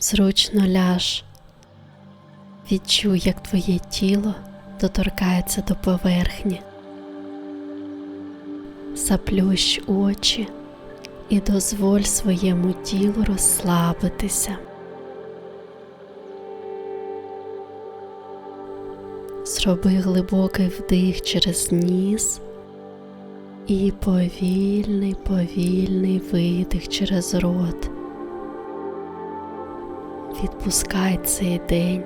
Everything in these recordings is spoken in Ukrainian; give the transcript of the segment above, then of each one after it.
Зручно ляж. Відчуй, як твоє тіло доторкається до поверхні. Заплющ очі і дозволь своєму тілу розслабитися. Зроби глибокий вдих через ніс і повільний, повільний видих через рот. Відпускай цей день,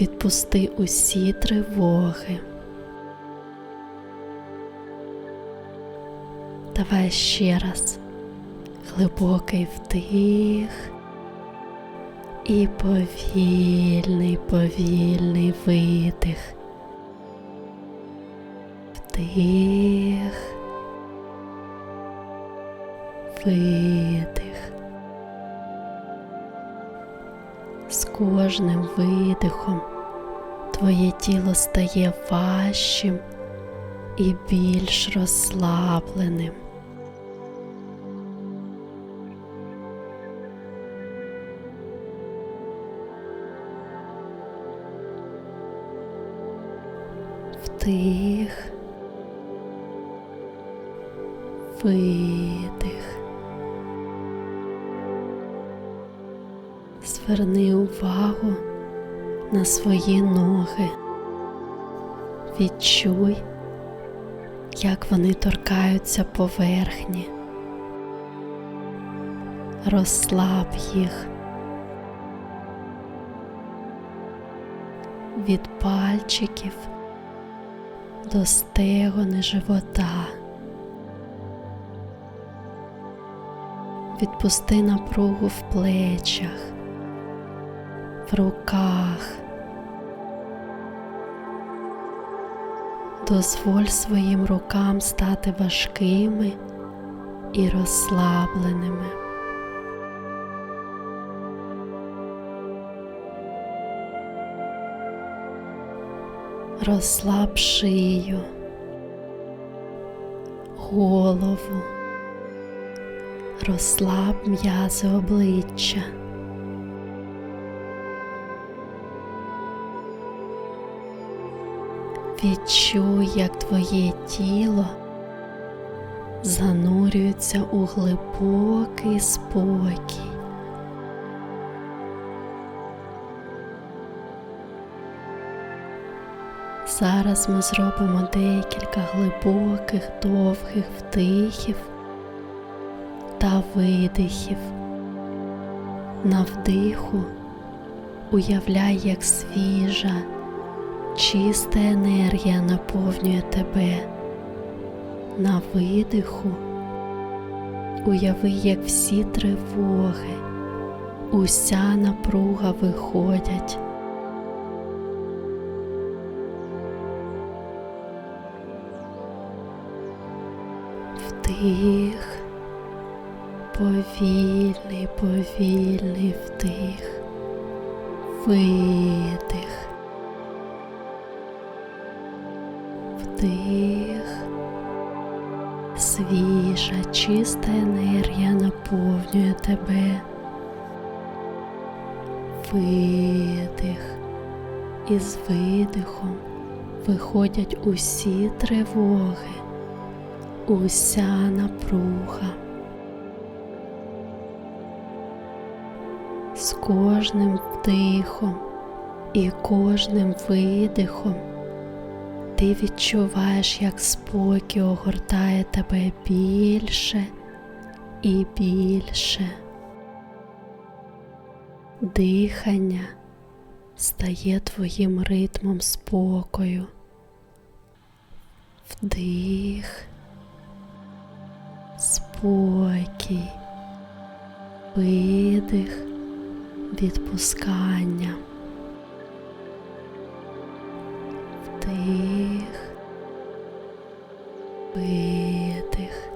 відпусти усі тривоги. Давай ще раз глибокий вдих і повільний, повільний видих. Вдих, видих. Кожним видихом твоє тіло стає важчим і більш розслабленим. Вдих, видих. Зверни увагу на свої ноги. Відчуй, як вони торкаються поверхні. Розслаб їх. Від пальчиків до стегони живота. Відпусти напругу в плечах, в руках. Дозволь своїм рукам стати важкими і розслабленими. Розслаб шию, голову, розслаб м'язи обличчя. Відчуй, як твоє тіло занурюється у глибокий спокій. Зараз ми зробимо декілька глибоких, довгих вдихів та видихів. На вдиху уявляй, як свіжа, чиста енергія наповнює тебе. На видиху уяви, як всі тривоги, уся напруга виходять. Вдих, повільний, повільний вдих, видих, вдих, свіжа, чиста енергія наповнює тебе. Видих. І з видихом виходять усі тривоги уся напруга. З кожним вдихом і кожним видихом ти відчуваєш, як спокій огортає тебе більше і більше. Дихання стає твоїм ритмом спокою. Вдих спокій, видих, відпускання, вдих, видих.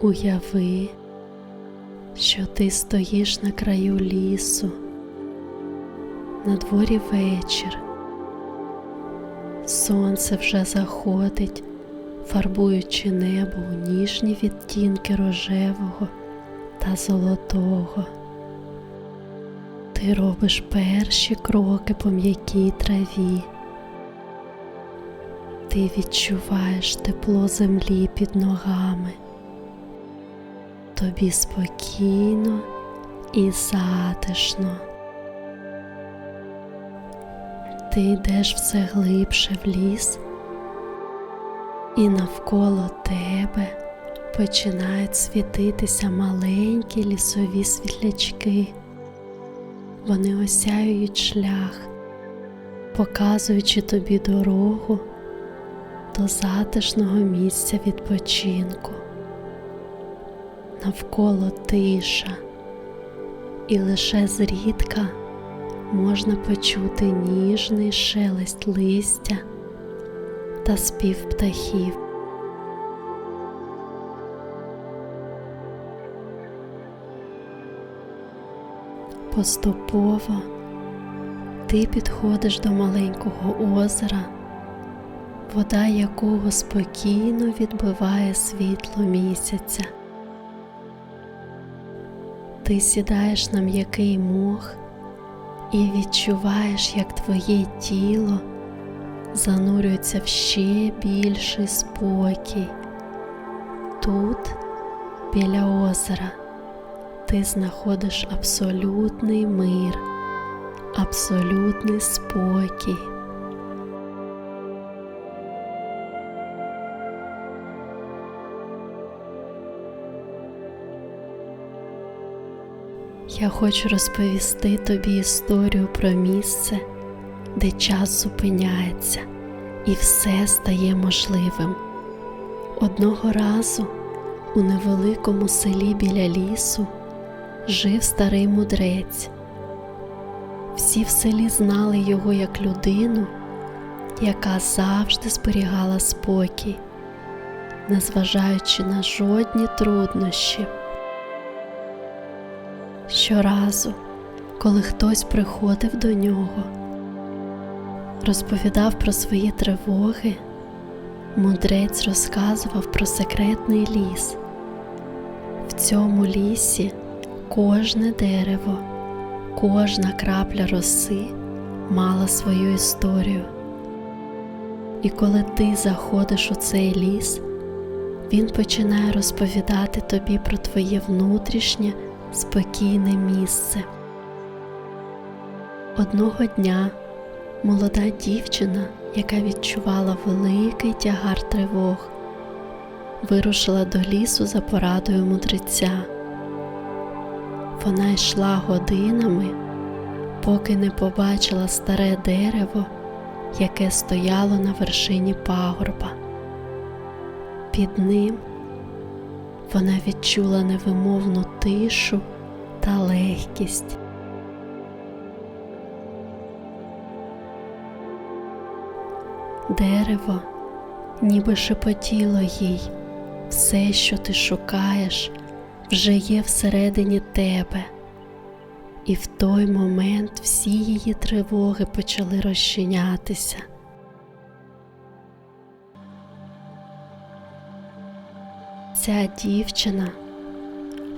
Уяви, що ти стоїш на краю лісу, на дворі вечір. Сонце вже заходить, фарбуючи небо у ніжні відтінки рожевого та золотого. Ти робиш перші кроки по м'якій траві. Ти відчуваєш тепло землі під ногами. Тобі спокійно і затишно. Ти йдеш все глибше в ліс, і навколо тебе починають світитися маленькі лісові світлячки. Вони осяюють шлях, показуючи тобі дорогу до затишного місця відпочинку. Навколо тиша, і лише зрідка можна почути ніжний шелест листя та спів птахів. Поступово ти підходиш до маленького озера, вода якого спокійно відбиває світло місяця. Ти сідаєш на м'який мох і відчуваєш, як твоє тіло занурюється в ще більший спокій. Тут, біля озера, ти знаходиш абсолютний мир, абсолютний спокій. Я хочу розповісти тобі історію про місце, де час зупиняється і все стає можливим. Одного разу у невеликому селі біля лісу жив старий мудрець. Всі в селі знали його як людину, яка завжди зберігала спокій, незважаючи на жодні труднощі. Щоразу, коли хтось приходив до нього, розповідав про свої тривоги, мудрець розказував про секретний ліс. В цьому лісі кожне дерево, кожна крапля роси мала свою історію. І коли ти заходиш у цей ліс, він починає розповідати тобі про твоє внутрішнє спокійне місце. Одного дня молода дівчина, яка відчувала великий тягар тривог, вирушила до лісу за порадою мудреця. Вона йшла годинами, поки не побачила старе дерево, яке стояло на вершині пагорба. Під ним вона відчула невимовну тишу та легкість. Дерево ніби шепотіло їй, все, що ти шукаєш, вже є всередині тебе, і в той момент всі її тривоги почали розчинятися. Ця дівчина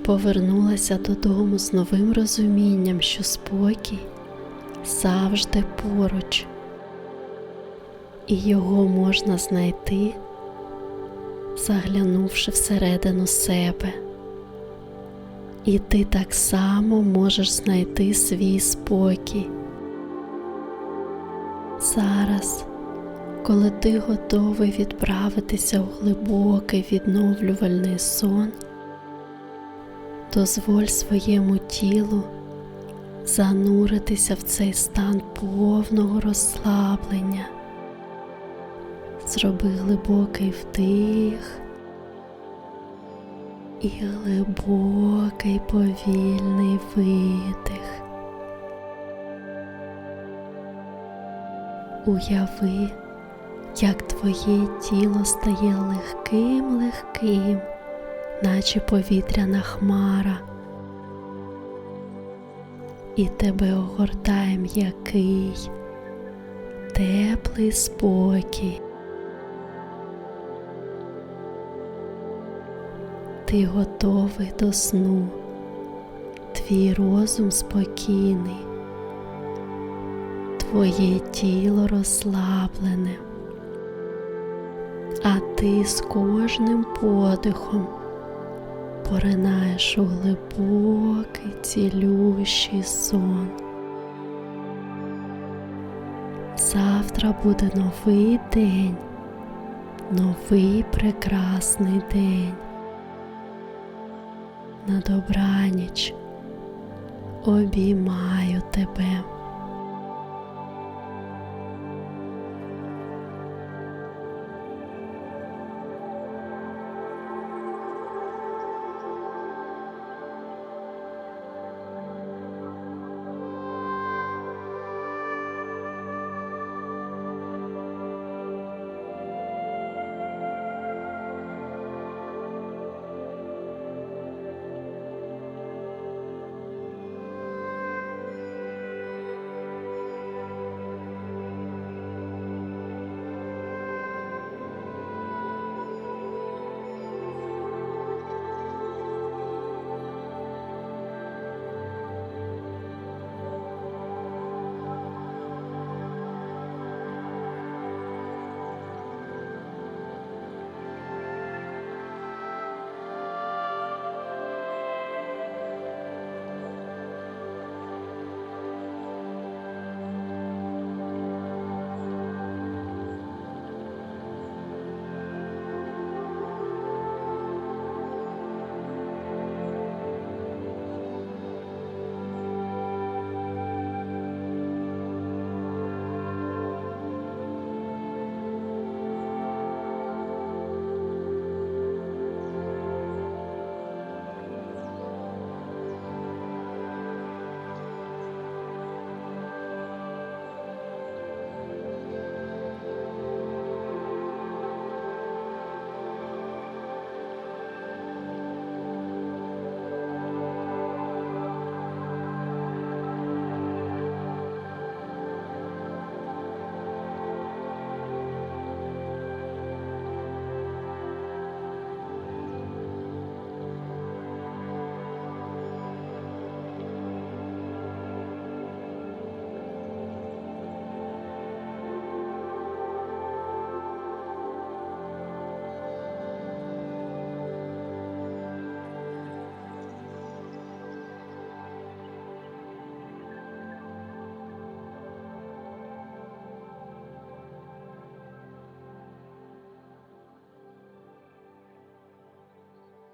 повернулася додому з новим розумінням, що спокій завжди поруч, і його можна знайти, заглянувши всередину себе. І ти так само можеш знайти свій спокій. Зараз коли ти готовий відправитися у глибокий відновлювальний сон, дозволь своєму тілу зануритися в цей стан повного розслаблення, зроби глибокий вдих і глибокий повільний видих. Уяви, як твоє тіло стає легким легким, наче повітряна хмара, і тебе огортає м'який, теплий спокій. Ти готовий до сну твій розум спокійний, твоє тіло розслаблене, а ти з кожним подихом поринаєш у глибокий цілющий сон. Завтра буде новий день, новий прекрасний день. На добраніч обіймаю тебе.